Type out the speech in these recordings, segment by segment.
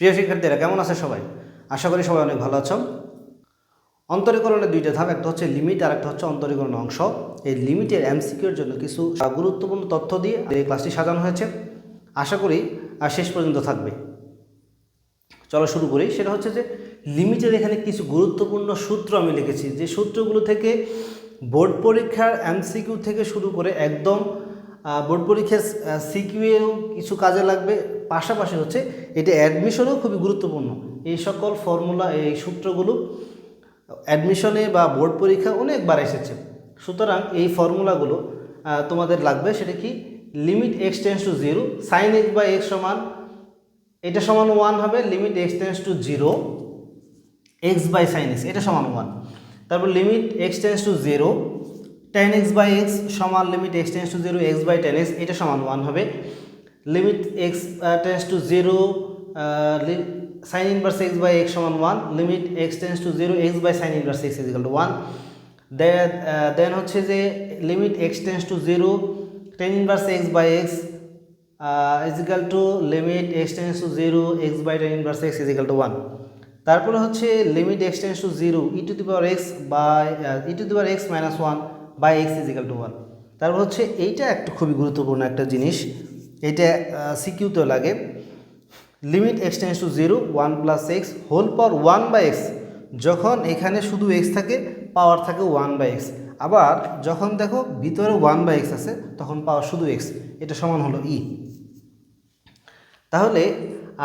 প্রিয় শিক্ষার্থীরা, কেমন আছে সবাই? আশা করি সবাই অনেক ভালো আছো। অন্তরীকরণের দুইটা ধাপ, একটা হচ্ছে লিমিট আর একটা হচ্ছে অন্তরীকরণ অংশ। এই লিমিটের এমসিকিউর জন্য কিছু গুরুত্বপূর্ণ তথ্য দিয়ে এই ক্লাসটি সাজানো হয়েছে। আশা করি আর শেষ পর্যন্ত থাকবে। চলো শুরু করি। সেটা হচ্ছে যে লিমিটের এখানে কিছু গুরুত্বপূর্ণ সূত্র আমি লিখেছি। যে সূত্রগুলো থেকে বোর্ড পরীক্ষার এমসিকিউ থেকে শুরু করে একদম বোর্ড পরীক্ষার সিকিউয়েও কিছু কাজে লাগবে। পাশাপাশি হচ্ছে এটা অ্যাডমিশনেও খুবই গুরুত্বপূর্ণ। এই সকল ফর্মুলা এই সূত্রগুলো অ্যাডমিশনে বা বোর্ড পরীক্ষা অনেকবার এসেছে। সুতরাং এই ফর্মুলাগুলো তোমাদের লাগবে সেটা কি? Limit x tends to zero sin x by x সমান, এটা সমান ওয়ান হবে limit x tends to zero x by sin x এটা সমান ওয়ান তারপর limit x tends to zero tan x by x সমান limit x tends to zero x by tan x এটা সমান ওয়ান হবে। Limit x tends to zero sin inverse x by x সমান one limit x tends to zero x by sin inverse x equal to one then হচ্ছে যে limit x tends to zero tan inverse x by x equal to limit x tends to zero x by tan inverse x equal to one তারপরে হচ্ছে limit x tends to zero e to the power x by e to the power x minus one by x equal to one তারপর হচ্ছে এইটা একটা খুবই গুরুত্বপূর্ণ একটা জিনিস এইটা সিকিউতেও লাগে। Limit x tends to zero one plus x whole power one by x যখন এখানে শুধু এক্স থাকে পাওয়ার থাকে ওয়ান বাই এক্স আবার যখন দেখো ভিতরে ওয়ান বাই এক্স আছে, তখন পাওয়ার শুধু এক্স এটা সমান হলো ই তাহলে,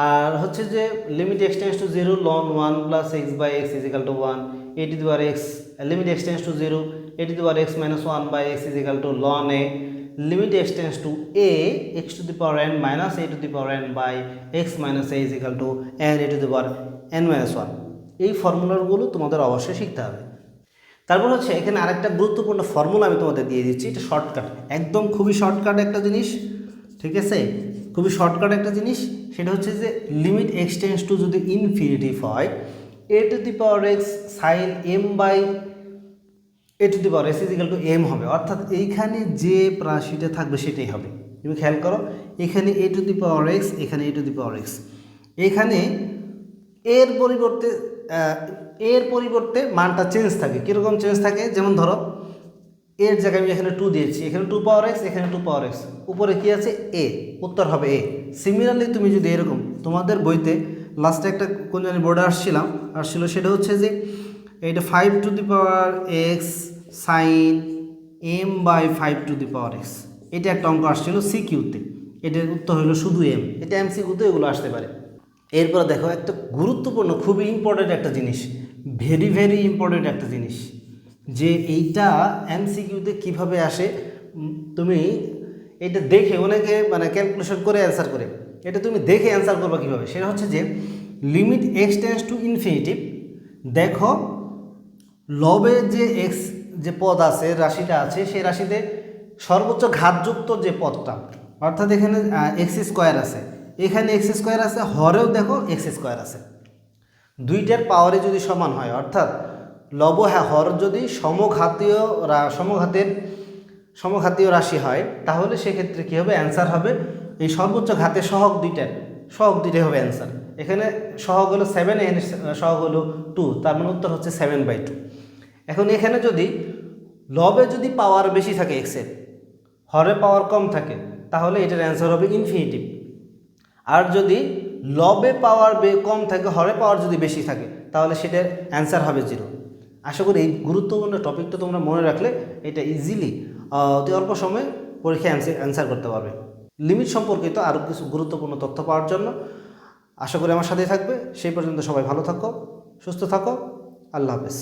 আর হচ্ছে যে limit x tends to zero ln one plus x by x equal to one এটি দুবার x limit x tends to zero এটি দুবার x minus one by x equal to ln a limit x tends to a x to the power n minus a to the power n by x minus a equal to n a to the power n minus one এই ফর্মুলাগুলো তোমাদের অবশ্যই শিখতে হবে। তারপর হচ্ছে এখানে আরেকটা গুরুত্বপূর্ণ ফর্মুলা আমি তোমাদের দিয়ে দিচ্ছি, এটা শর্টকাট একদম খুবই শর্টকাট একটা জিনিস, ঠিক আছে? খুবই শর্টকাট একটা জিনিস, সেটা হচ্ছে যে লিমিট এক্সটেন্স টু যদি ইনফিনিটিভ হয় a to the power x sin m by a to the power x equal to m হবে। অর্থাৎ এইখানে যে রাশিটা থাকবে সেটাই হবে। তুমি খেয়াল করো, এখানে এ টু দি পাওয়ার এক্স এখানে এ টু দি পাওয়ার এক্স এখানে এর পরিবর্তে এর পরিবর্তে মানটা চেঞ্জ থাকে। কীরকম চেঞ্জ থাকে? যেমন ধরো, এর জায়গায় আমি এখানে টু দিয়েছি। এখানে টু পাওয়ার এক্স এখানে টু পাওয়ার এক্স উপরে কি আছে? এ উত্তর হবে এ সিমিলারলি তুমি যদি এরকম, তোমাদের বইতে লাস্টে একটা কোন জানি বোর্ডে আসছিলাম, আসছিল সেটা হচ্ছে যে, এইটা five to the power x sin m by five to the power x এটা একটা অঙ্ক আসছিল সি কিউতে এটার উত্তর হলো শুধু এম এটা এম সি কিউতে এগুলো আসতে পারে। এরপর দেখো, একটা গুরুত্বপূর্ণ, খুবই ইম্পর্টেন্ট একটা জিনিস। ভেরি ভেরি ইম্পর্টেন্ট একটা জিনিস। যে এইটা এম এমসিকিউতে কীভাবে আসে তুমি এটা দেখে অনেকে মানে ক্যালকুলেশন করে অ্যান্সার করে। এটা তুমি দেখে অ্যান্সার করবা কীভাবে? সেটা হচ্ছে যে limit x tends to infinity দেখো, লবে যে এক্স যে পদ আছে, রাশিটা আছে, সেই রাশিতে সর্বোচ্চ ঘাতযুক্ত যে পদটা, অর্থাৎ এখানে এক্স স্কোয়ার আছে। এখানে এক্স স্কোয়ার আছে, হরেও দেখো এক্স স্কোয়ার আছে। দুইটার পাওয়ারে যদি সমান হয়, অর্থাৎ লব হ্যাঁ হর যদি সমঘাতীয় সমঘাতের, সমঘাতীয় রাশি হয়, তাহলে সেক্ষেত্রে কী হবে? অ্যান্সার হবে এই সর্বোচ্চ ঘাতে সহগ দুইটার। সহগ দুইটাই হবে অ্যান্সার এখানে সহগ হলো সেভেন এখানে সহগ হলো টু তার মানে উত্তর হচ্ছে সেভেন বাই টু এখন এখানে যদি লবে যদি পাওয়ার বেশি থাকে এক্সের হরে পাওয়ার কম থাকে, তাহলে এটার অ্যান্সার হবে ইনফিনিটিভ আর যদি লবে পাওয়ার কম থাকে, হরে পাওয়ার যদি বেশি থাকে, তাহলে সেটার অ্যান্সার হবে জিরো আশা করি এই গুরুত্বপূর্ণ টপিকটা তোমরা মনে রাখলে এটা ইজিলি অতি অল্প সময়ে পরীক্ষায় অ্যান্সার অ্যান্সার করতে পারবে। লিমিট সম্পর্কিত আরও কিছু গুরুত্বপূর্ণ তথ্য পাওয়ার জন্য আশা করি আমার সাথেই থাকবে। সেই পর্যন্ত সবাই ভালো থাকো, সুস্থ থাকো। আল্লাহ হাফেজ।